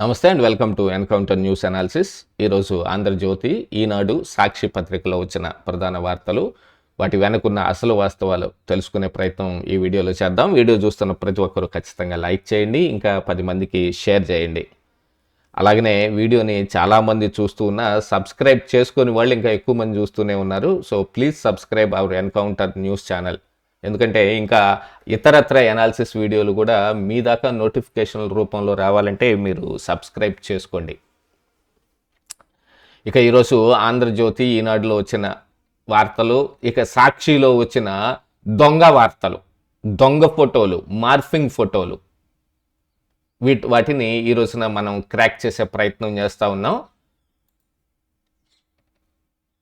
నమస్తే and welcome to encounter news analysis. ఈరోజు ఆంధ్రజ్యోతి ఈనాడు సాక్షి పత్రికలో వచ్చిన ప్రధాన వార్తలు వాటి వెనకున్న అసలు వాస్తవాలు తెలుసుకునే ప్రయత్నం ఈ వీడియోలో చేద్దాం. వీడియో చూస్తున్న ప్రతి ఒక్కరూ ఖచ్చితంగా లైక్ చేయండి ఇంకా పది మందికి షేర్ చేయండి. అలాగనే వీడియోని చాలామంది చూస్తూ ఉన్న సబ్స్క్రైబ్ చేసుకుని వాళ్ళు ఇంకా ఎక్కువ మంది చూస్తూనే ఉన్నారు. So please subscribe our encounter news channel. ఎందుకంటే ఇంకా ఇతరత్ర ఎనాలిసిస్ వీడియోలు కూడా మీ దాకా నోటిఫికేషన్ల రూపంలో రావాలంటే మీరు సబ్స్క్రైబ్ చేసుకోండి. ఇక ఈరోజు ఆంధ్రజ్యోతి ఈనాడులో వచ్చిన వార్తలు ఇక సాక్షిలో వచ్చిన దొంగ వార్తలు దొంగ ఫోటోలు మార్ఫింగ్ ఫోటోలు వీటి వాటిని ఈ రోజున మనం క్రాక్ చేసే ప్రయత్నం చేస్తూ ఉన్నాం.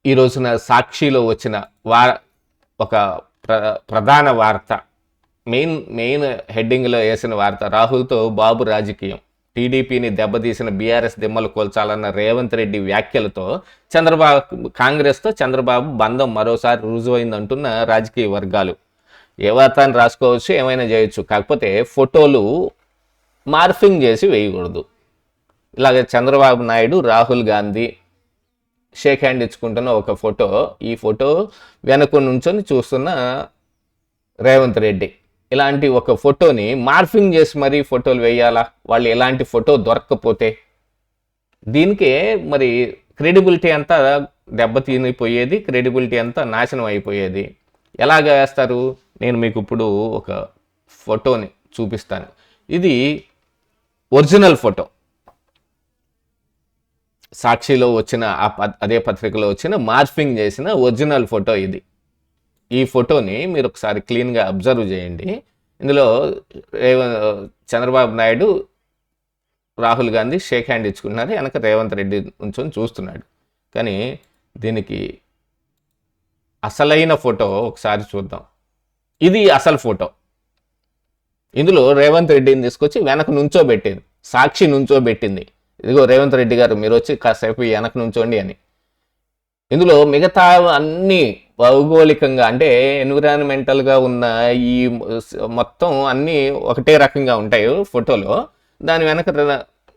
ఈ రోజున సాక్షిలో వచ్చిన వా ఒక ప్ర ప్రధాన వార్త. మెయిన్ మెయిన్ హెడ్డింగ్లో వేసిన వార్త రాహుల్తో బాబు రాజకీయం. టీడీపీని దెబ్బతీసిన బీఆర్ఎస్ దిమ్మలు కోల్చాలన్న రేవంత్ రెడ్డి వ్యాఖ్యలతో చంద్రబాబు కాంగ్రెస్తో చంద్రబాబు బంధం మరోసారి రుజువైందంటున్న రాజకీయ వర్గాలు. ఏ వార్త అని రాసుకోవచ్చు ఏమైనా చేయొచ్చు. కాకపోతే ఫోటోలు మార్ఫింగ్ చేసి వేయకూడదు. ఇలాగ చంద్రబాబు నాయుడు రాహుల్ గాంధీ షేక్ హ్యాండ్ ఇచ్చుకుంటున్న ఒక ఫోటో. ఈ ఫోటో వెనక నుంచొని చూస్తున్న రేవంత్ రెడ్డి. ఇలాంటి ఒక ఫోటోని మార్ఫింగ్ చేసి మరీ ఫోటోలు వేయాలా? వాళ్ళు ఎలాంటి ఫోటో దొరకకపోతే? దీనికే మరి క్రెడిబిలిటీ అంతా దెబ్బతినిపోయేది క్రెడిబిలిటీ అంతా నాశనం అయిపోయేది. ఎలాగ వేస్తారు? నేను మీకు ఇప్పుడు ఒక ఫోటోని చూపిస్తాను. ఇది ఒరిజినల్ ఫోటో. సాక్షిలో వచ్చిన ఆ ప- అదే పత్రికలో వచ్చిన మార్ఫింగ్ చేసిన ఒరిజినల్ ఫోటో ఇది. ఈ ఫోటోని మీరు ఒకసారి క్లీన్గా అబ్జర్వ్ చేయండి. ఇందులో రేవ చంద్రబాబు నాయుడు రాహుల్ గాంధీ షేక్ హ్యాండ్ ఇచ్చుకున్నారు. వెనక రేవంత్ రెడ్డి ఉంచుని చూస్తున్నాడు. కానీ దీనికి అసలైన ఫోటో ఒకసారి చూద్దాం. ఇది అసలు ఫోటో. ఇందులో రేవంత్ రెడ్డిని తీసుకొచ్చి వెనక నుంచోబెట్టింది. సాక్షి నుంచోబెట్టింది. ఇదిగో రేవంత్ రెడ్డి గారు మీరు వచ్చి కాసేపు వెనక నుంచోండి అని. ఇందులో మిగతా అన్ని భౌగోళికంగా అంటే ఎన్విరాన్మెంటల్గా ఉన్న ఈ మొత్తం అన్నీ ఒకటే రకంగా ఉంటాయి ఫోటోలో. దాని వెనక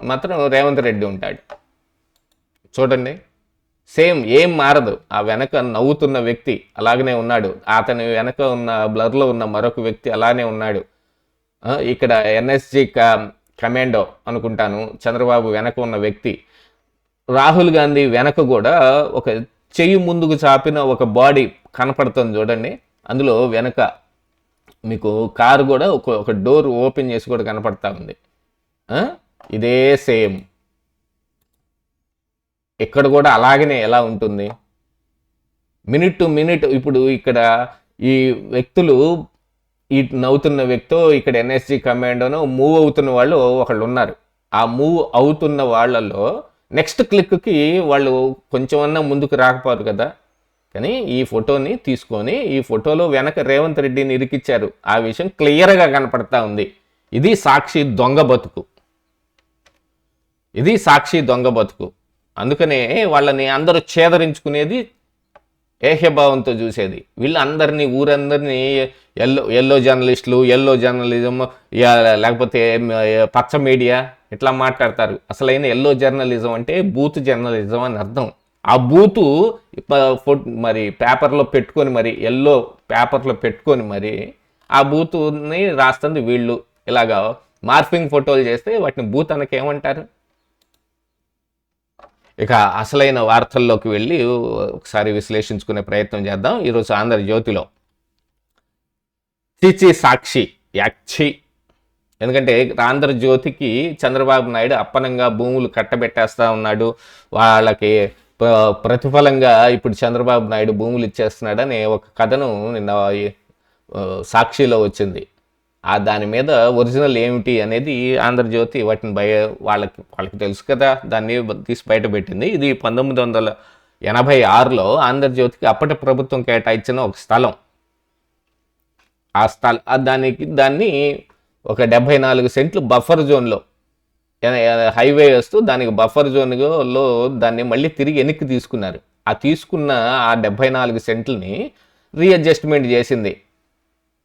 మాత్రం రేవంత్ రెడ్డి ఉంటాడు. చూడండి. సేమ్ ఏం మారదు. ఆ వెనక నవ్వుతున్న వ్యక్తి అలాగనే ఉన్నాడు. అతని వెనక ఉన్న బ్లర్లో ఉన్న మరొక వ్యక్తి అలానే ఉన్నాడు. ఇక్కడ ఎన్ఎస్జి కమాండో అనుకుంటాను. చంద్రబాబు వెనక ఉన్న వ్యక్తి రాహుల్ గాంధీ వెనక కూడా ఒక చెయ్యి ముందుకు చాపిన ఒక బాడీ కనపడుతుంది చూడండి. అందులో వెనక మీకు కారు కూడా ఒక ఒక డోర్ ఓపెన్ చేసి కూడా కనపడతా ఉంది. ఇదే సేమ్. ఇక్కడ కూడా అలాగనే ఎలా ఉంటుంది? మినిట్ టు మినిట్ ఇప్పుడు ఇక్కడ ఈ వ్యక్తులు ఈ నవ్వుతున్న వ్యక్తో ఇక్కడ ఎన్ఎస్జి కమాండోనో మూవ్ అవుతున్న వాళ్ళు ఒకళ్ళు ఉన్నారు. ఆ మూవ్ అవుతున్న వాళ్ళలో నెక్స్ట్ క్లిక్కి వాళ్ళు కొంచెమన్నా ముందుకు రాకపోరు కదా. కానీ ఈ ఫోటోని తీసుకొని ఈ ఫోటోలో వెనక రేవంత్ రెడ్డిని ఇరికిచ్చారు. ఆ విషయం క్లియర్గా కనపడతా ఉంది. ఇది సాక్షి దొంగ బతుకు. ఇది సాక్షి దొంగ బతుకు. అందుకనే వాళ్ళని అందరూ ఛేదరించుకునేది ఏహ్యభావంతో చూసేది. వీళ్ళందరినీ ఊరందరినీ ఎల్లో ఎల్లో జర్నలిస్టులు ఎల్లో జర్నలిజం లేకపోతే పచ్చ మీడియా ఇట్లా మాట్లాడతారు. అసలైన ఎల్లో జర్నలిజం అంటే బూత్ జర్నలిజం అని అర్థం. ఆ బూతు మరి పేపర్లో పెట్టుకొని మరి ఎల్లో పేపర్లో పెట్టుకొని మరి ఆ బూతుని రాస్తుంది వీళ్ళు. ఇలాగా మార్ఫింగ్ ఫోటోలు చేస్తే వాటిని బూత్ అనకేమంటారు? ఇక అసలైన వార్తల్లోకి వెళ్ళి ఒకసారి విశ్లేషించుకునే ప్రయత్నం చేద్దాం. ఈరోజు ఆంధ్రజ్యోతిలో చిచి సాక్షి యాక్షి. ఎందుకంటే ఆంధ్రజ్యోతికి చంద్రబాబు నాయుడు అప్పనంగా భూములు కట్టబెట్టేస్తా ఉన్నాడు. వాళ్ళకి ప్రతిఫలంగా ఇప్పుడు చంద్రబాబు నాయుడు భూములు ఇచ్చేస్తున్నాడని ఒక కథను నిన్న సాక్షిలో వచ్చింది. ఆ దాని మీద ఒరిజినల్ ఏమిటి అనేది ఆంధ్రజ్యోతి వాటిని బయ వాళ్ళకి వాళ్ళకి తెలుసు కదా. దాన్ని తీసి బయట పెట్టింది. ఇది పంతొమ్మిది వందల ఎనభై ఆరులో ఆంధ్రజ్యోతికి అప్పటి ప్రభుత్వం కేటాయించిన ఒక స్థలం. ఆ స్థల దానికి దాన్ని ఒక డెబ్భై నాలుగు సెంట్లు బఫర్ జోన్లో హైవే వస్తూ దానికి బఫర్ జోన్లో దాన్ని మళ్ళీ తిరిగి వెనక్కి తీసుకున్నారు. ఆ తీసుకున్న ఆ డెబ్భై నాలుగు సెంట్లని రీఅడ్జస్ట్మెంట్ చేసింది.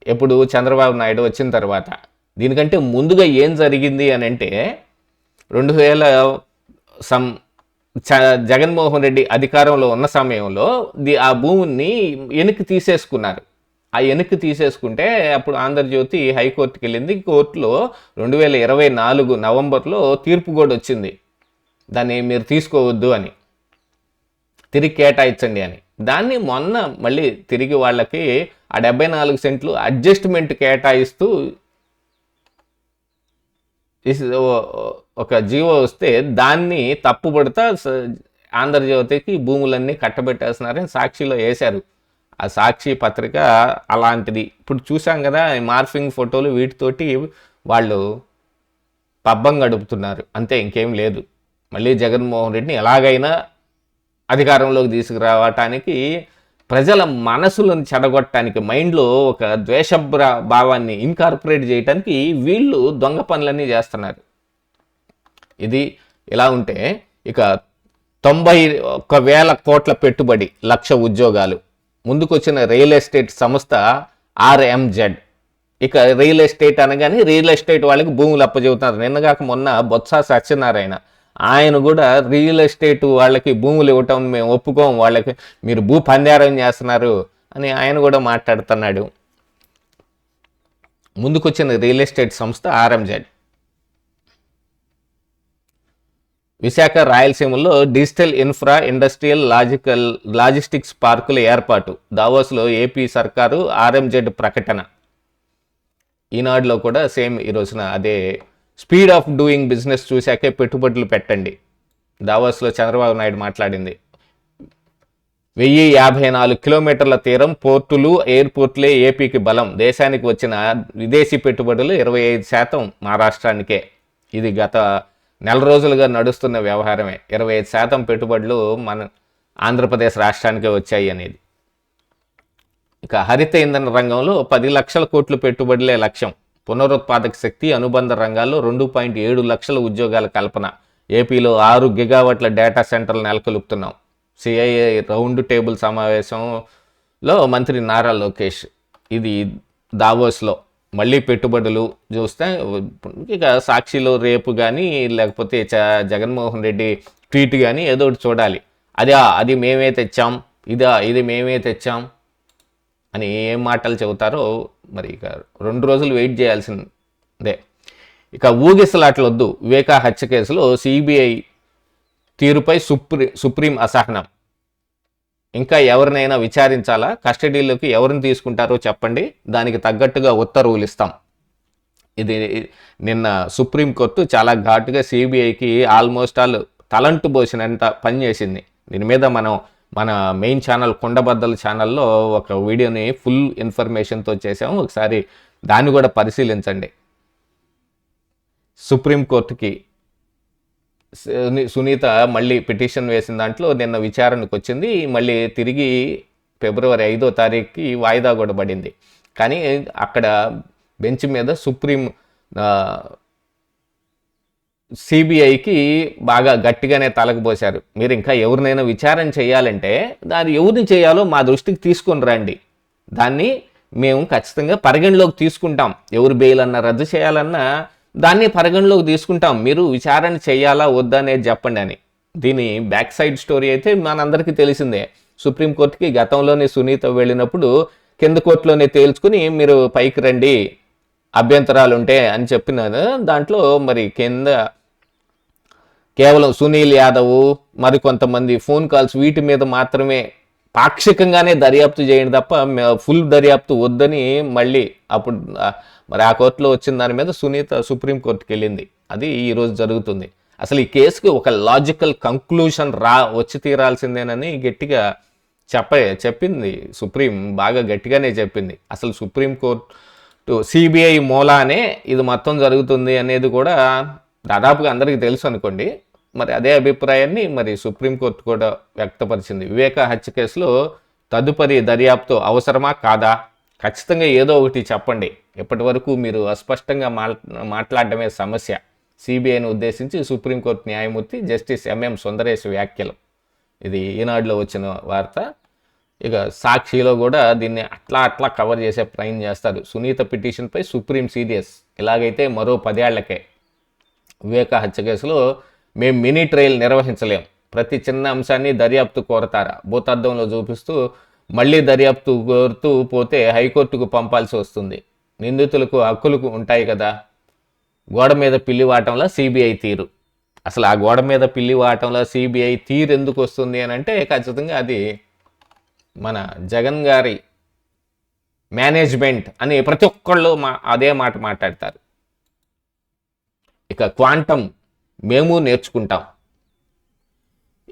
ఎప్పుడు చంద్రబాబు నాయుడు వచ్చిన తర్వాత దీనికంటే ముందుగా ఏం జరిగింది అని అంటే రెండు వేల సం చ- జగన్మోహన్ రెడ్డి అధికారంలో ఉన్న సమయంలో ది ఆ భూమిని వెనక్కి తీసేసుకున్నారు. ఆ వెనక్కి తీసేసుకుంటే అప్పుడు ఆంధ్రజ్యోతి హైకోర్టుకి వెళ్ళింది. కోర్టులో రెండు వేల ఇరవై నాలుగు నవంబర్లో తీర్పు కూడా వచ్చింది. దాన్ని మీరు తీసుకోవద్దు అని. తిరిగి కేటాయించండి అని. దాన్ని మొన్న మళ్ళీ తిరిగి వాళ్ళకి ఆ డెబ్బై నాలుగు సెంట్లు అడ్జస్ట్మెంట్ కేటాయిస్తూ ఒక జీవో వస్తే దాన్ని తప్పుపడతా ఆంధ్రజ్యోతికి భూములన్నీ కట్టబెట్టేస్తున్నారని సాక్షిలో వేశారు ఆ సాక్షి పత్రిక అలాంటిది. ఇప్పుడు చూసాం కదా మార్ఫింగ్ ఫోటోలు వీటితోటి వాళ్ళు పబ్బం గడుపుతున్నారు. అంతే ఇంకేం లేదు. మళ్ళీ జగన్మోహన్ రెడ్డిని ఎలాగైనా అధికారంలోకి తీసుకురావటానికి ప్రజల మనసులను చెడగొట్టడానికి మైండ్లో ఒక ద్వేషభ్ర భావాన్ని ఇన్కార్పొరేట్ చేయడానికి వీళ్ళు దొంగ పనులన్నీ చేస్తున్నారు. ఇది ఇలా ఉంటే ఇక తొంభై ఒక్క వేల కోట్ల పెట్టుబడి లక్ష ఉద్యోగాలు. ముందుకొచ్చిన రియల్ ఎస్టేట్ సంస్థ ఆర్ఎంజెడ్. ఇక రియల్ ఎస్టేట్ అనగానే రియల్ ఎస్టేట్ వాళ్ళకి భూములు అప్పచెబుతున్నారు. నిన్నగాక మొన్న బొత్స సత్యనారాయణ. ఆయన కూడా రియల్ ఎస్టేట్ వాళ్ళకి భూములు ఇవ్వటం మేము ఒప్పుకోం వాళ్ళకి మీరు భూ పందారం చేస్తున్నారు అని ఆయన కూడా మాట్లాడుతున్నాడు. ముందుకొచ్చిన రియల్ ఎస్టేట్ సంస్థ ఆర్ఎంజెడ్ విశాఖ రాయలసీమలో digital infra industrial logical logistics పార్కుల ఏర్పాటు దావోస్లో ఏపీ సర్కారు ఆర్ఎంజెడ్ ప్రకటన. ఈనాడులో కూడా సేమ్ ఈ రోజున అదే స్పీడ్ ఆఫ్ డూయింగ్ బిజినెస్ చూశాకే పెట్టుబడులు పెట్టండి. దావాస్లో చంద్రబాబు నాయుడు మాట్లాడింది. వెయ్యి యాభై నాలుగు కిలోమీటర్ల తీరం పోర్టులు ఎయిర్పోర్ట్లే ఏపీకి బలం. దేశానికి వచ్చిన విదేశీ పెట్టుబడులు ఇరవై ఐదు శాతం మహారాష్ట్రానికే ఇది గత నెల రోజులుగా నడుస్తున్న వ్యవహారమే. ఇరవై ఐదు శాతం పెట్టుబడులు మన ఆంధ్రప్రదేశ్ రాష్ట్రానికే వచ్చాయి అనేది. ఇక హరిత ఇంధన రంగంలో పది లక్షల కోట్లు పెట్టుబడులే లక్ష్యం. పునరుత్పాదక శక్తి అనుబంధ రంగాల్లో రెండు పాయింట్ ఏడు లక్షల ఉద్యోగాల కల్పన. ఏపీలో ఆరు గిగావట్ల డేటా సెంటర్లు నెలకొల్పుతున్నాం. సిఐఏ రౌండ్ టేబుల్ సమావేశంలో మంత్రి నారా లోకేష్. ఇది దావోస్లో. మళ్ళీ పెట్టుబడులు చూస్తే ఇక సాక్షిలో రేపు కానీ లేకపోతే చ- జగన్మోహన్ రెడ్డి ట్వీట్ కానీ ఏదో ఒకటి చూడాలి. అదే అది మేమే తెచ్చాం. ఇదా ఇది మేమే తెచ్చాం. అని ఏం మాటలు చెబుతారో మరి ఇక రెండు రోజులు వెయిట్ చేయాల్సిందే. ఇక ఊగిసలాట్లొద్దు. వివేకా హత్య కేసులో సిబిఐ తీరుపై సుప్రీ సుప్రీం అసహనం. ఇంకా ఎవరినైనా విచారించాలా? కస్టడీలోకి ఎవరిని తీసుకుంటారో చెప్పండి. దానికి తగ్గట్టుగా ఉత్తర్వులు ఇస్తాం. ఇది నిన్న సుప్రీంకోర్టు చాలా ఘాటుగా సిబిఐకి ఆల్మోస్ట్ ఆల్ తలంటు పోసినంత పనిచేసింది దీని మీద మనం మన మెయిన్ ఛానల్ కొండబద్దల ఛానల్లో ఒక వీడియోని ఫుల్ ఇన్ఫర్మేషన్తో చేసాము ఒకసారి దాన్ని కూడా పరిశీలించండి. సుప్రీంకోర్టుకి సునీత మళ్ళీ పిటిషన్ వేసిన దాంట్లో నిన్న విచారణకు వచ్చింది. మళ్ళీ తిరిగి ఫిబ్రవరి ఐదో తారీఖుకి వాయిదా కూడా పడింది. కానీ అక్కడ బెంచ్ మీద సుప్రీం సిబిఐకి బాగా గట్టిగానే తలకపోశారు మీరు ఇంకా ఎవరినైనా విచారణ చేయాలంటే దాన్ని ఎవరిని చేయాలో మా దృష్టికి తీసుకొని రండి. దాన్ని మేము ఖచ్చితంగా పరిగణలోకి తీసుకుంటాం. ఎవరు బెయిల్ అన్నా రద్దు చేయాలన్నా దాన్ని పరిగణలోకి తీసుకుంటాం. మీరు విచారణ చేయాలా వద్దా అనేది చెప్పండి అని. దీని బ్యాక్ సైడ్ స్టోరీ అయితే మనందరికీ తెలిసిందే. సుప్రీంకోర్టుకి గతంలోనే సునీత వెళ్ళినప్పుడు కింద కోర్టులోనే తేల్చుకుని మీరు పైకి రండి అభ్యంతరాలు ఉంటే అని చెప్పిన దాంట్లో మరి కింద కేవలం సునీల్ యాదవ్ మరికొంతమంది ఫోన్ కాల్స్ వీటి మీద మాత్రమే పాక్షికంగానే దర్యాప్తు చేయండి తప్ప ఫుల్ దర్యాప్తు వద్దని మళ్ళీ అప్పుడు మరి ఆ కోర్టులో వచ్చిన దాని మీద సునీత సుప్రీంకోర్టుకి వెళ్ళింది. అది ఈరోజు జరుగుతుంది. అసలు ఈ కేసుకి ఒక లాజికల్ కంక్లూషన్ రా వచ్చి తీరాల్సిందేనని గట్టిగా చెప్ప చెప్పింది సుప్రీం బాగా గట్టిగానే చెప్పింది. అసలు సుప్రీంకోర్టు సిబిఐ మూలానే ఇది మొత్తం జరుగుతుంది అనేది కూడా దాదాపుగా అందరికీ తెలుసు అనుకోండి. మరి అదే అభిప్రాయాన్ని మరి సుప్రీంకోర్టు కూడా వ్యక్తపరిచింది. వివేక హత్య కేసులో తదుపరి దర్యాప్తు అవసరమా కాదా? ఖచ్చితంగా ఏదో ఒకటి చెప్పండి. ఇప్పటి వరకు మీరు అస్పష్టంగా మాట్లాడడమే సమస్య? సిబిఐని ఉద్దేశించి సుప్రీంకోర్టు న్యాయమూర్తి జస్టిస్ ఎంఎం సుందరేష్ వ్యాఖ్యలు. ఇది ఈనాడులో వచ్చిన వార్త. ఇక సాక్షిలో కూడా దీన్ని అట్లా అట్లా కవర్ చేసే ప్రయత్నం చేస్తారు. సునీత పిటిషన్పై సుప్రీం సీరియస్. ఇలాగైతే మరో పదేళ్ళకే. వివేక హత్య కేసులో మేము మినీ ట్రయల్ నిర్వహించలేం. ప్రతి చిన్న అంశాన్ని దర్యాప్తు కోరతారా? భూతార్థంలో చూపిస్తూ మళ్ళీ దర్యాప్తు కోరుతూ పోతే హైకోర్టుకు పంపాల్సి వస్తుంది. నిందితులకు హక్కులకు ఉంటాయి కదా. గోడ మీద పిల్లి వాటంలో సిబిఐ తీరు. అసలు ఆ గోడ మీద పిల్లి వాటంలో సిబిఐ తీరు ఎందుకు వస్తుంది అని అంటే ఖచ్చితంగా అది మన జగన్ గారి మేనేజ్మెంట్ అని ప్రతి ఒక్కళ్ళు మా అదే మాట మాట్లాడతారు. ఇక క్వాంటమ్ మేము నేర్చుకుంటాం.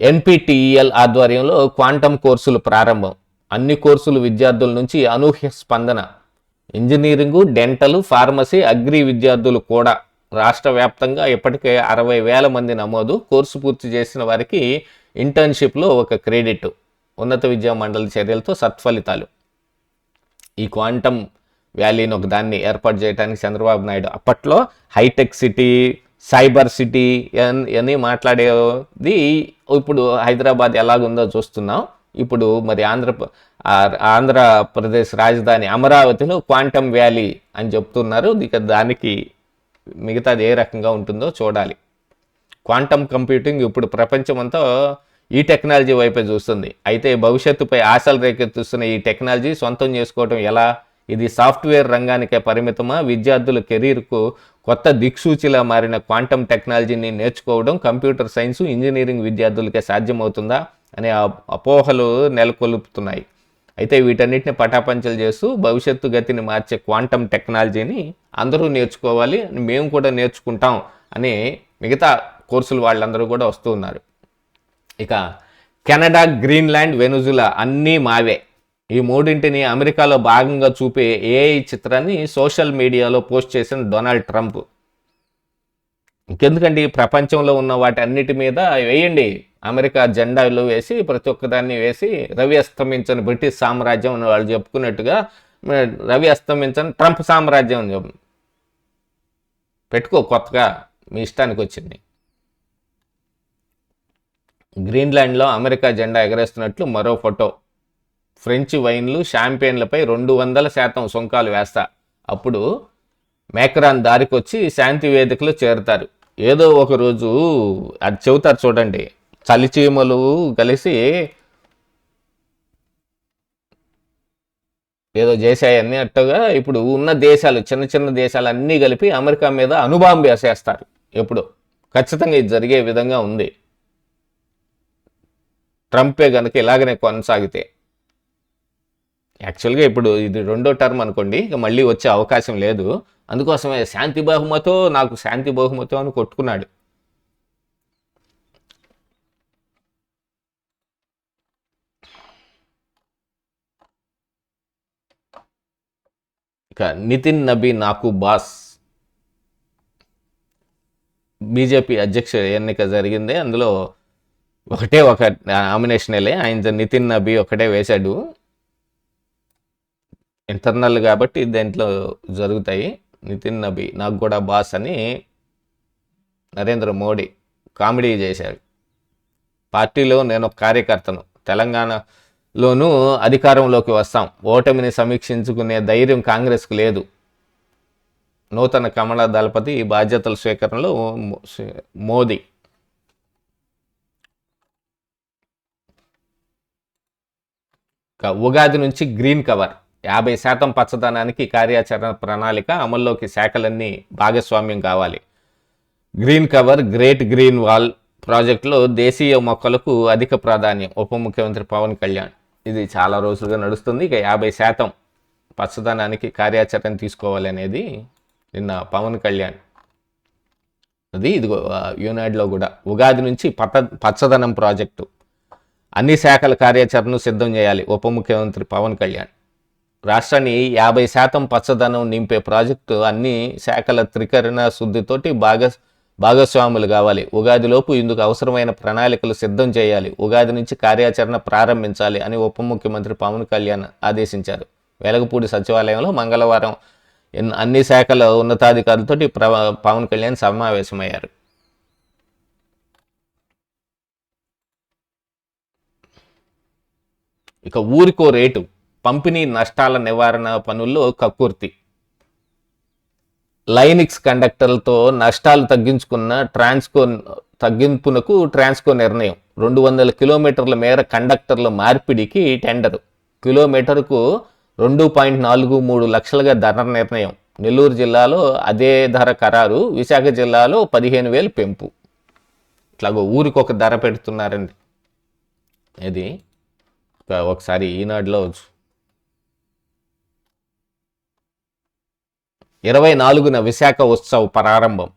ఎన్పిటిఈఎల్ ఆధ్వర్యంలో క్వాంటమ్ కోర్సులు ప్రారంభం. అన్ని కోర్సులు విద్యార్థుల నుంచి అనూహ్య స్పందన. ఇంజనీరింగు డెంటల్ ఫార్మసీ అగ్రి విద్యార్థులు కూడా రాష్ట్ర వ్యాప్తంగా ఇప్పటికే అరవై వేల మంది నమోదు. కోర్సు పూర్తి చేసిన వారికి ఇంటర్న్షిప్లో ఒక క్రెడిట్. ఉన్నత విద్యా మండలి చర్యలతో సత్ఫలితాలు. ఈ క్వాంటమ్ వ్యాలీని ఒక దాన్ని ఏర్పాటు చేయడానికి చంద్రబాబు నాయుడు అప్పట్లో హైటెక్ సిటీ సైబర్ సిటీ అని మాట్లాడేది ఇప్పుడు హైదరాబాద్ ఎలాగుందో చూస్తున్నాం. ఇప్పుడు మరి ఆంధ్ర ఆంధ్రప్రదేశ్ రాజధాని అమరావతిలో క్వాంటమ్ వ్యాలీ అని చెప్తున్నారు. ఇక దానికి మిగతాది ఏ రకంగా ఉంటుందో చూడాలి. క్వాంటమ్ కంప్యూటింగ్ ఇప్పుడు ప్రపంచమంతా ఈ టెక్నాలజీ వైపే చూస్తుంది. అయితే భవిష్యత్తుపై ఆశలు రేకెత్తిస్తున్న ఈ టెక్నాలజీ సొంతం చేసుకోవడం ఎలా? ఇది సాఫ్ట్వేర్ రంగానికే పరిమితమా? విద్యార్థుల కెరీర్కు కొత్త దిక్సూచిలా మారిన క్వాంటమ్ టెక్నాలజీని నేర్చుకోవడం కంప్యూటర్ సైన్స్ ఇంజనీరింగ్ విద్యార్థులకే సాధ్యమవుతుందా అనే అపోహలు నెలకొల్పుతున్నాయి. అయితే వీటన్నిటిని పటాపంచలు చేస్తూ భవిష్యత్తు గతిని మార్చే క్వాంటమ్ టెక్నాలజీని అందరూ నేర్చుకోవాలి మేము కూడా నేర్చుకుంటాం అని మిగతా కోర్సులు వాళ్ళందరూ కూడా వస్తూ ఉన్నారు. ఇక కెనడా గ్రీన్లాండ్ వెనుజులా అన్నీ మావే. ఈ మూడింటిని అమెరికాలో భాగంగా చూపే ఏఐ చిత్రాన్ని సోషల్ మీడియాలో పోస్ట్ చేసిన డొనాల్డ్ ట్రంప్. ఇంకెందుకండి? ప్రపంచంలో ఉన్న వాటి అన్నిటి మీద వేయండి. అమెరికా జెండాలు వేసి ప్రతి ఒక్కదాన్ని వేసి రవి అస్తమించని బ్రిటిష్ సామ్రాజ్యం అని వాళ్ళు చెప్పుకున్నట్టుగా రవి అస్తమించని ట్రంప్ సామ్రాజ్యం అని చెప్పు. పెట్టుకో కొత్తగా మీ ఇష్టానికి వచ్చింది. గ్రీన్లాండ్లో అమెరికా జెండా ఎగరేస్తున్నట్లు మరో ఫోటో. ఫ్రెంచ్ వైన్లు షాంపియన్లపై రెండు వందల శాతం సుంకాలు వేస్తా. అప్పుడు మేకరాన్ దారికొచ్చి శాంతి వేదికలో చేరుతారు. ఏదో ఒక రోజు అది చెబుతారు చూడండి. చలిచీమలు కలిసి ఏదో చేశాయని అట్టుగా ఇప్పుడు ఉన్న దేశాలు చిన్న చిన్న దేశాలు అన్నీ కలిపి అమెరికా మీద అనుబాంబు వేసేస్తారు. ఎప్పుడు. ఖచ్చితంగా ఇది జరిగే విధంగా ఉంది. ట్రంపే కనుక ఇలాగనే కొనసాగితే యాక్చువల్గా ఇప్పుడు ఇది రెండో టర్మ్ అనుకోండి ఇక మళ్ళీ వచ్చే అవకాశం లేదు. అందుకోసమే శాంతి బహుమతో నాకు శాంతి బహుమతో అని కొట్టుకున్నాడు. ఇక నితిన్ నబీ నాకు బాస్. బీజేపీ అధ్యక్ష ఎన్నిక జరిగింది. అందులో ఒకటే ఒక నామినేషన్ ఆయన నితిన్ నబీ ఒకటే వేశాడు. ఇంటర్నల్ కాబట్టి దేంట్లో జరుగుతాయి. నితిన్ నబీ నాకు కూడా బాస్ అని నరేంద్ర మోడీ కామెడీ చేశాడు పార్టీలో నేను ఒక కార్యకర్తను. తెలంగాణలోనూ అధికారంలోకి వస్తాం. ఓటమిని సమీక్షించుకునే ధైర్యం కాంగ్రెస్కు లేదు. నూతన కమల దళపతి బాధ్యతల స్వీకరణలో మోదీ. ఉగాది నుంచి గ్రీన్ కవర్. యాభై శాతం పచ్చదనానికి కార్యాచరణ ప్రణాళిక అమల్లోకి శాఖలన్నీ భాగస్వామ్యం కావాలి. Green cover great green wall ప్రాజెక్టులో దేశీయ మొక్కలకు అధిక ప్రాధాన్యం ఉప ముఖ్యమంత్రి పవన్ కళ్యాణ్. ఇది చాలా రోజులుగా నడుస్తుంది. ఇక యాభై శాతం పచ్చదనానికి కార్యాచరణ తీసుకోవాలి అనేది నిన్న పవన్ కళ్యాణ్. అది ఇదిగో యునైడ్లో కూడా. ఉగాది నుంచి పచ్చ పచ్చదనం ప్రాజెక్టు. అన్ని శాఖల కార్యాచరణను సిద్ధం చేయాలి ఉప ముఖ్యమంత్రి పవన్ కళ్యాణ్. రాష్ట్రాన్ని యాభై శాతం పచ్చదనం నింపే ప్రాజెక్టు అన్ని శాఖల త్రికరణ శుద్ధితోటి భాగ భాగస్వాములు కావాలి. ఉగాదిలోపు ఇందుకు అవసరమైన ప్రణాళికలు సిద్ధం చేయాలి. ఉగాది నుంచి కార్యాచరణ ప్రారంభించాలి అని ఉప ముఖ్యమంత్రి పవన్ కళ్యాణ్ ఆదేశించారు. వెలగపూడి సచివాలయంలో మంగళవారం అన్ని శాఖల ఉన్నతాధికారులతో పవన్ కళ్యాణ్ సమావేశమయ్యారు. ఇక ఊరికో రేటు. పంపిణీ నష్టాల నివారణ పనుల్లో కక్కుర్తి లైనిక్స్ కండక్టర్లతో నష్టాలు తగ్గించుకున్న ట్రాన్స్కో తగ్గింపునకు ట్రాన్స్కో నిర్ణయం. రెండు వందల కిలోమీటర్ల మేర కండక్టర్ల మార్పిడికి టెండర్. కిలోమీటర్కు రెండు పాయింట్ నాలుగు మూడు లక్షలుగా ధర నిర్ణయం. నెల్లూరు జిల్లాలో అదే ధర ఖరారు విశాఖ జిల్లాలో పదిహేను వేలు పెంపు. ఇట్లాగో ఊరికి ఒక ధర పెడుతున్నారండి. ఇది ఒకసారి ఈనాడులో ఇరవై నాలుగున విశాఖ ఉత్సవ్ ప్రారంభం.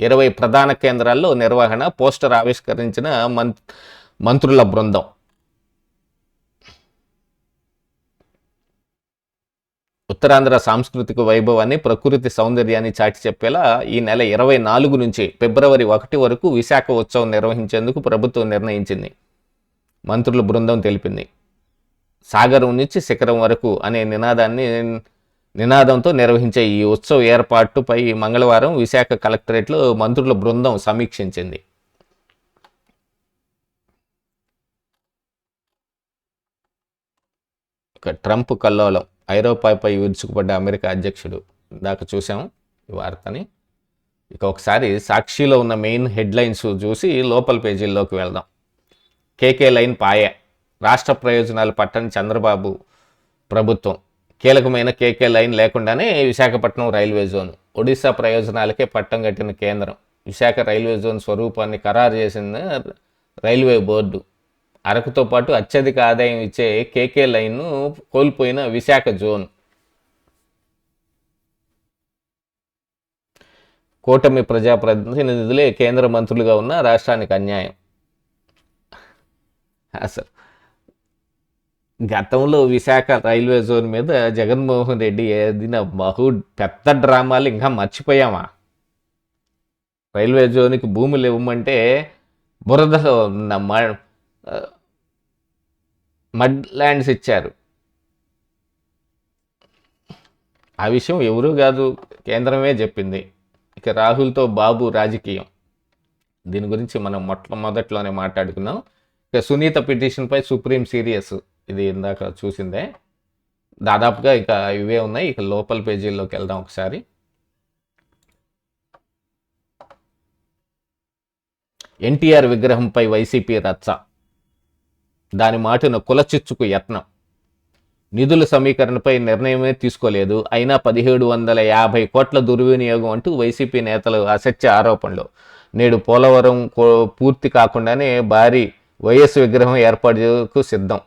ఇరవై ప్రధాన కేంద్రాల్లో నిర్వహణ పోస్టర్ ఆవిష్కరించిన మం- మంత్రుల బృందం. ఉత్తరాంధ్ర సాంస్కృతిక వైభవాన్ని ప్రకృతి సౌందర్యాన్ని చాటి చెప్పేలా ఈ నెల ఇరవై నాలుగు నుంచి ఫిబ్రవరి ఒకటి వరకు విశాఖ ఉత్సవం నిర్వహించేందుకు ప్రభుత్వం నిర్ణయించింది. మంత్రుల బృందం తెలిపింది. సాగరం నుంచి శిఖరం వరకు అనే నినాదాన్ని నినాదంతో నిర్వహించే ఈ ఉత్సవ ఏర్పాటుపై మంగళవారం విశాఖ కలెక్టరేట్లో మంత్రుల బృందం సమీక్షించింది. ఇక ట్రంప్ కల్లోలం. ఐరోపాపై విరుచుకుపడ్డ అమెరికా అధ్యక్షుడు. ఇందాక చూసాం ఈ వార్తని. ఇక ఒకసారి సాక్షిలో ఉన్న మెయిన్ హెడ్లైన్స్ చూసి లోపల పేజీల్లోకి వెళ్దాం. కేకే లైన్ పాయే. రాష్ట్ర ప్రయోజనాలు పట్టని చంద్రబాబు ప్రభుత్వం. కీలకమైన కేకే లైన్ లేకుండానే విశాఖపట్నం రైల్వే జోన్. ఒడిశా ప్రయోజనాలకే పట్టం కట్టిన కేంద్రం. విశాఖ రైల్వే జోన్ స్వరూపాన్ని ఖరారు చేసిన రైల్వే బోర్డు. అరకుతో పాటు అత్యధిక ఆదాయం ఇచ్చే కేకే లైన్ను కోల్పోయిన విశాఖ జోన్. కూటమి ప్రజాప్రతినిధులే కేంద్ర మంత్రులుగా ఉన్న రాష్ట్రానికి అన్యాయం. అసలు గతంలో విశాఖ రైల్వే జోన్ మీద జగన్మోహన్ రెడ్డి ఏదిన బహు పెద్ద డ్రామాలు ఇంకా మర్చిపోయామా? రైల్వే జోన్కి భూములు ఇవ్వమంటే బురదలో ఉన్న మ- మడ్ ల్యాండ్స్ ఇచ్చారు. ఆ విషయం ఎవరూ కాదు కేంద్రమే చెప్పింది. ఇక రాహుల్తో బాబు రాజకీయం. దీని గురించి మనం మొట్టమొదట్లోనే మాట్లాడుకున్నాం. ఇక సునీత పిటిషన్పై సుప్రీం సీరియస్. ఇది ఇందాక చూసిందే. దాదాపుగా ఇక ఇవే ఉన్నాయి. ఇక లోపల పేజీల్లోకి వెళ్దాం ఒకసారి. ఎన్టీఆర్ విగ్రహంపై వైసీపీ రచ్చ. దాని మాటను కులచిచ్చుకు యత్నం. నిధుల సమీకరణపై నిర్ణయమే తీసుకోలేదు. అయినా పదిహేడు వందల యాభై కోట్ల దుర్వినియోగం అంటూ వైసీపీ నేతలు అసత్య ఆరోపణలు. నేడు పోలవరం కో- పూర్తి కాకుండానే భారీ వైఎస్ విగ్రహం ఏర్పాటుకు సిద్ధం.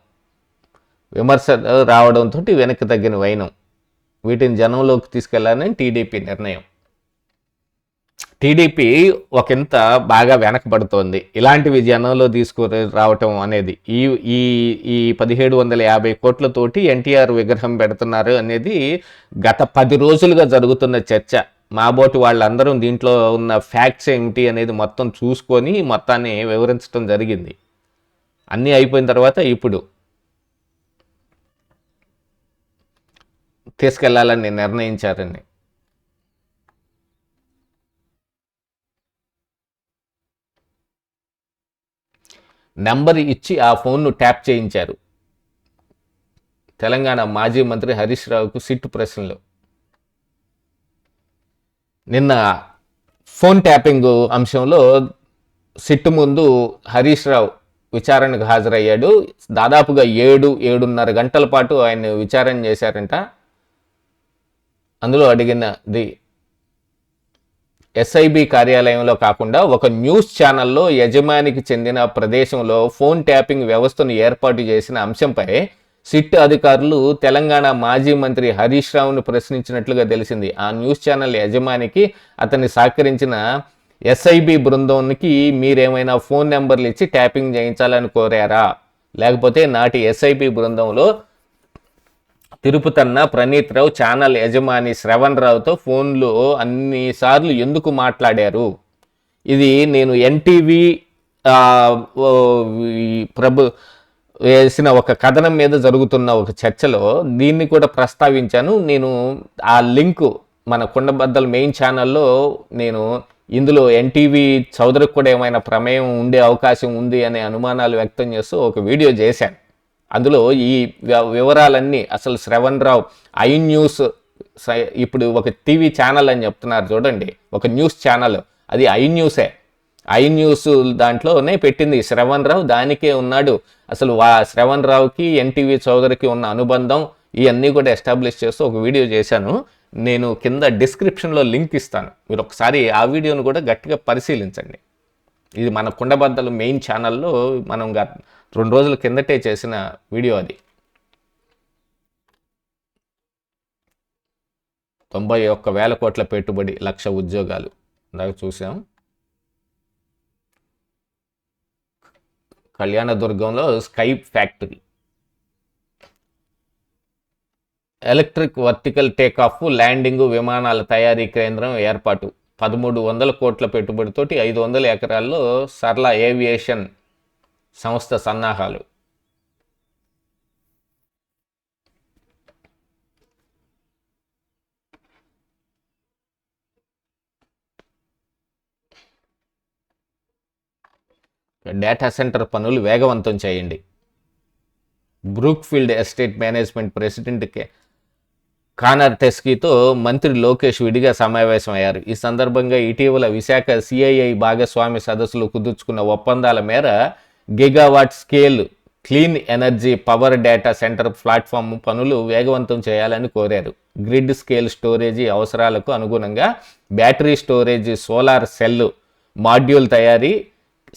విమర్శలు రావడంతో వెనక్కి తగ్గిన వైనం. వీటిని జనంలోకి తీసుకెళ్ళాలని టీడీపీ నిర్ణయం. టీడీపీ ఒకంత బాగా వెనకబడుతోంది. ఇలాంటివి జనంలో తీసుకు రావటం అనేది ఈ ఈ ఈ పదిహేడు వందల యాభై కోట్లతోటి ఎన్టీఆర్ విగ్రహం పెడుతున్నారు అనేది గత పది రోజులుగా జరుగుతున్న చర్చ. మాబోటి వాళ్ళందరూ దీంట్లో ఉన్న ఫ్యాక్ట్స్ ఏమిటి అనేది మొత్తం చూసుకొని మొత్తాన్ని వివరించడం జరిగింది. అన్నీ అయిపోయిన తర్వాత ఇప్పుడు తీసుకెళ్ళాలని నిర్ణయించారని నెంబర్ ఇచ్చి ఆ ఫోన్ను ట్యాప్ చేయించారు. తెలంగాణ మాజీ మంత్రి హరీష్ రావుకు సిట్టు ప్రశ్నలు. నిన్న ఫోన్ ట్యాపింగ్ అంశంలో సిట్టు ముందు హరీష్ రావు విచారణకు హాజరయ్యాడు. దాదాపుగా ఏడు ఏడున్నర గంటల పాటు ఆయన విచారణ చేశారంట. అందులో అడిగినది ఎస్ఐబి కార్యాలయంలో కాకుండా ఒక న్యూస్ ఛానల్లో యజమానికి చెందిన ప్రదేశంలో ఫోన్ ట్యాపింగ్ వ్యవస్థను ఏర్పాటు చేసిన అంశంపై సిట్ అధికారులు తెలంగాణ మాజీ మంత్రి హరీష్ రావును ప్రశ్నించినట్లుగా తెలిసింది. ఆ న్యూస్ ఛానల్ యజమానికి అతన్ని సహకరించిన ఎస్ఐబి బృందానికి మీరేమైనా ఫోన్ నెంబర్లు ఇచ్చి ట్యాపింగ్ చేయించాలని కోరారా? లేకపోతే నాటి ఎస్ఐబి బృందంలో తిరుపతన్న ప్రణీత్ రావు ఛానల్ యజమాని శ్రవణ్ రావుతో ఫోన్లో అన్నిసార్లు ఎందుకు మాట్లాడారు? ఇది నేను ఎన్టీవీ ప్రభు వేసిన ఒక కథనం మీద జరుగుతున్న ఒక చర్చలో దీన్ని కూడా ప్రస్తావించాను. నేను ఆ లింక్ మన కుండబద్దల మెయిన్ ఛానల్లో నేను ఇందులో ఎన్టీవీ చౌదరికి కూడా ఏమైనా ప్రమేయం ఉండే అవకాశం ఉంది అనే అనుమానాలు వ్యక్తం చేస్తూ ఒక వీడియో చేశాను. అందులో ఈ వివరాలన్నీ అసలు శ్రవణ్ రావు ఐ న్యూస్ సై- ఇప్పుడు ఒక టీవీ ఛానల్ అని చెప్తున్నారు చూడండి. ఒక న్యూస్ ఛానల్. అది ఐ న్యూసే. ఐ న్యూస్ దాంట్లోనే పెట్టింది శ్రవణ్ రావు దానికే ఉన్నాడు. అసలు వా శ్రవణ్ రావుకి ఎన్టీవీ చౌదరికి ఉన్న అనుబంధం ఇవన్నీ కూడా ఎస్టాబ్లిష్ చేస్తూ ఒక వీడియో చేశాను. నేను కింద డిస్క్రిప్షన్లో లింక్ ఇస్తాను. మీరు ఒకసారి ఆ వీడియోను కూడా గట్టిగా పరిశీలించండి. ఇది మన కుండబద్దలు మెయిన్ ఛానల్లో మనం రెండు రోజుల కిందటే చేసిన వీడియో అది. తొంభై ఒక్క వేల కోట్ల పెట్టుబడి లక్ష ఉద్యోగాలు. ఇందాక చూసాం. కళ్యాణదుర్గంలో Skype factory. Electric vertical takeoff landing విమానాల తయారీ కేంద్రం ఏర్పాటు. పదమూడు వందల కోట్ల పెట్టుబడితోటి ఐదు వందల ఎకరాల్లో సరళ ఏవియేషన్ సంస్థ సన్నాహాలు. డేటా సెంటర్ పనులు వేగవంతం చేయండి. బ్రూక్ఫీల్డ్ ఎస్టేట్ మేనేజ్మెంట్ ప్రెసిడెంట్ కే కానర్ టెస్కీతో మంత్రి లోకేష్ విడిగా సమావేశమయ్యారు. ఈ సందర్భంగా ఇటీవల విశాఖ సిఐఐ భాగస్వామి సదస్సులు కుదుర్చుకున్న ఒప్పందాల మేర gigawatt scale clean energy power data centre platform పనులు వేగవంతం చేయాలని కోరారు. గ్రిడ్ స్కేల్ స్టోరేజీ అవసరాలకు అనుగుణంగా battery storage solar cell module తయారీ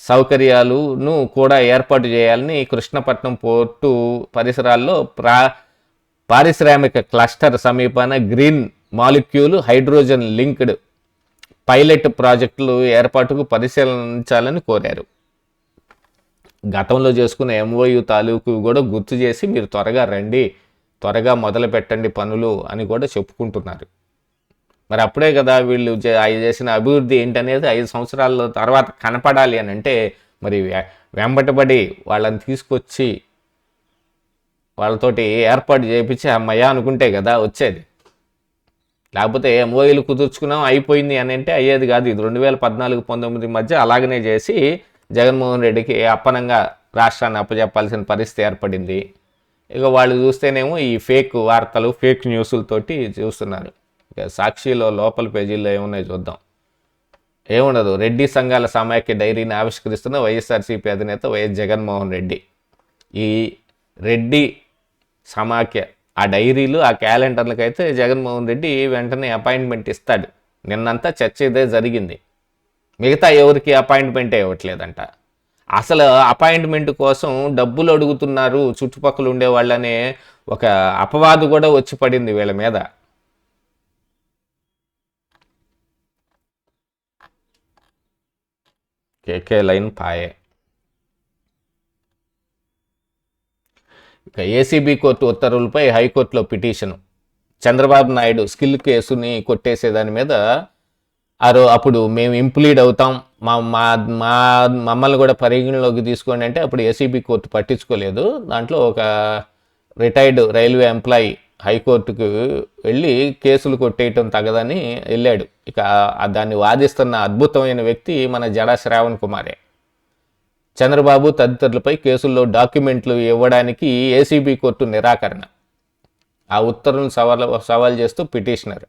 సౌకర్యాలను కూడా ఏర్పాటు చేయాలని కృష్ణపట్నం పోర్టు పరిసరాల్లో ప్రా పారిశ్రామిక క్లస్టర్ సమీపాన green molecule hydrogen linked pilot ప్రాజెక్టులు ఏర్పాటుకు పరిశీలించాలని కోరారు. గతంలో చేసుకున్న ఎంఓయు తాలూకు కూడా గుర్తు చేసి మీరు త్వరగా రండి త్వరగా మొదలు పెట్టండి పనులు అని కూడా చెప్పుకుంటున్నారు. మరి అప్పుడే కదా వీళ్ళు ఆయన చేసిన అభివృద్ధి ఏంటనేది ఐదు సంవత్సరాల తర్వాత కనపడాలి అని అంటే మరి వె- వెంబటబడి వాళ్ళని తీసుకొచ్చి వాళ్ళతోటి ఏర్పాటు చేయించి అమ్మయ్యా అనుకుంటే కదా వచ్చేది. లేకపోతే ఎంఓఈలు కుదుర్చుకున్నాం అయిపోయింది అని అంటే అయ్యేది కాదు. ఇది రెండు వేల పద్నాలుగు పంతొమ్మిది మధ్య అలాగనే చేసి జగన్మోహన్ రెడ్డికి అప్పనంగా రాష్ట్రాన్ని అప్పచెప్పాల్సిన పరిస్థితి ఏర్పడింది. ఇక వాళ్ళు చూస్తేనేమో ఈ ఫేక్ వార్తలు ఫేక్ న్యూస్లతోటి చూస్తున్నారు. ఇక సాక్షిలో లోపల పేజీల్లో ఏమున్నాయి చూద్దాం. ఏముండదు రెడ్డి సంఘాల సమాఖ్య డైరీని ఆవిష్కరిస్తున్న వైఎస్ఆర్సీపీ అధినేత వైఎస్ జగన్మోహన్ రెడ్డి. ఈ రెడ్డి సమాఖ్య ఆ డైరీలు ఆ క్యాలెండర్లకైతే జగన్మోహన్ రెడ్డి వెంటనే అపాయింట్మెంట్ ఇస్తాడు. నిన్నంతా చర్చ ఇదే జరిగింది. మిగతా ఎవరికి అపాయింట్మెంటే ఇవ్వట్లేదంట. అసలు అపాయింట్మెంట్ కోసం డబ్బులు అడుగుతున్నారు చుట్టుపక్కల ఉండే వాళ్ళనే ఒక అపవాదు కూడా వచ్చి పడింది వీళ్ళ మీద. కేకే లైన్ పాయే. ఇక ఏసీబీ కోర్టు ఉత్తర్వులపై హైకోర్టులో పిటిషన్. చంద్రబాబు నాయుడు స్కిల్ కేసుని కొట్టేసే దాని మీద ఆరో అప్పుడు మేము ఇంప్లీడ్ అవుతాం. మా మా మా మమ్మల్ని కూడా పరిగణలోకి తీసుకోండి అంటే అప్పుడు ఏసీబీ కోర్టు పట్టించుకోలేదు. దాంట్లో ఒక రిటైర్డ్ రైల్వే ఎంప్లాయీ హైకోర్టుకు వెళ్ళి కేసులు కొట్టేయటం తగదని వెళ్ళాడు. ఇక దాన్ని వాదిస్తున్న అద్భుతమైన వ్యక్తి మన జడా శ్రావణ్ కుమారే. చంద్రబాబు తదితరులపై కేసుల్లో డాక్యుమెంట్లు ఇవ్వడానికి ఏసీబీ కోర్టు నిరాకరణ. ఆ ఉత్తర్వులు సవాల్ సవాల్ చేస్తూ పిటిషనర్.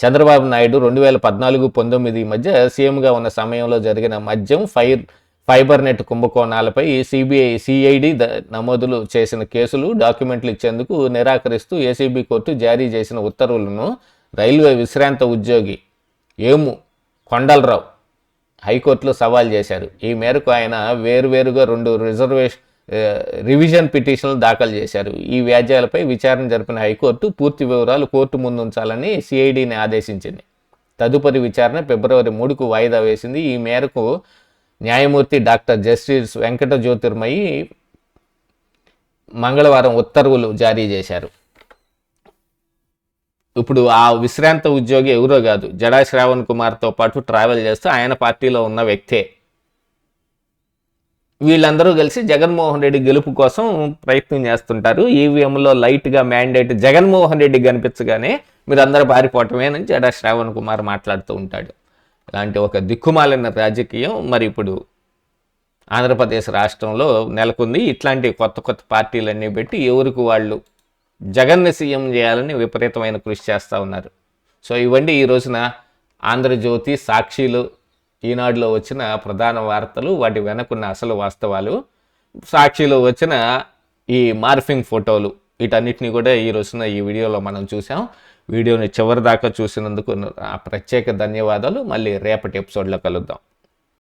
చంద్రబాబు నాయుడు రెండు వేల పద్నాలుగు పంతొమ్మిది మధ్య సీఎంగా ఉన్న సమయంలో జరిగిన మద్యం ఫైర్ ఫైబర్ నెట్ కుంభకోణాలపై సిబిఐ సిఐడి నమోదులు చేసిన కేసులు డాక్యుమెంట్లు ఇచ్చేందుకు నిరాకరిస్తూ ఏసీబీ కోర్టు జారీ చేసిన ఉత్తర్వులను రైల్వే విశ్రాంత ఉద్యోగి ఏము కొండలరావు హైకోర్టులో సవాల్ చేశారు. ఈ మేరకు ఆయన వేరువేరుగా రెండు రిజర్వేషన్ రివిజన్ పిటిషన్లు దాఖలు చేశారు. ఈ వ్యాజ్యాలపై విచారణ జరిపిన హైకోర్టు పూర్తి వివరాలు కోర్టు ముందు ఉంచాలని సిఐడిని ఆదేశించింది. తదుపరి విచారణ ఫిబ్రవరి మూడుకు వాయిదా వేసింది. ఈ మేరకు న్యాయమూర్తి డాక్టర్ జస్టిస్ వెంకట జ్యోతిర్మయి మంగళవారం ఉత్తర్వులు జారీ చేశారు. ఇప్పుడు ఆ విశ్రాంత ఉద్యోగి ఎవరో కాదు జడా శ్రావణ్ కుమార్తో పాటు ట్రావెల్ చేస్తూ ఆయన పార్టీలో ఉన్న వ్యక్తే. వీళ్ళందరూ కలిసి జగన్మోహన్ రెడ్డి గెలుపు కోసం ప్రయత్నం చేస్తుంటారు. ఈవీఎంలో లైట్గా మ్యాండేట్ జగన్మోహన్ రెడ్డి కనిపించగానే మీరు అందరూ పారిపోవటమేనని జడా శ్రావణ్ కుమార్ మాట్లాడుతూ ఉంటాడు. ఇలాంటి ఒక దిక్కుమాలిన రాజకీయం మరి ఇప్పుడు ఆంధ్రప్రదేశ్ రాష్ట్రంలో నెలకొంది. ఇట్లాంటి కొత్త కొత్త పార్టీలన్నీ పెట్టి ఎవరికి వాళ్ళు జగన్ని సీఎం చేయాలని విపరీతమైన కృషి చేస్తూ ఉన్నారు. సో ఇవన్నీ ఈ రోజున ఆంధ్రజ్యోతి సాక్షిలు ఈనాడులో వచ్చిన ప్రధాన వార్తలు వాటి వెనకున్న అసలు వాస్తవాలు సాక్షిలో వచ్చిన ఈ మార్ఫింగ్ ఫోటోలు వీటన్నిటిని కూడా ఈ రోజున ఈ వీడియోలో మనం చూసాం వీడియోని చివరి దాకా చూసినందుకు ప్రత్యేక ధన్యవాదాలు. మళ్ళీ రేపటి ఎపిసోడ్లో కలుద్దాం.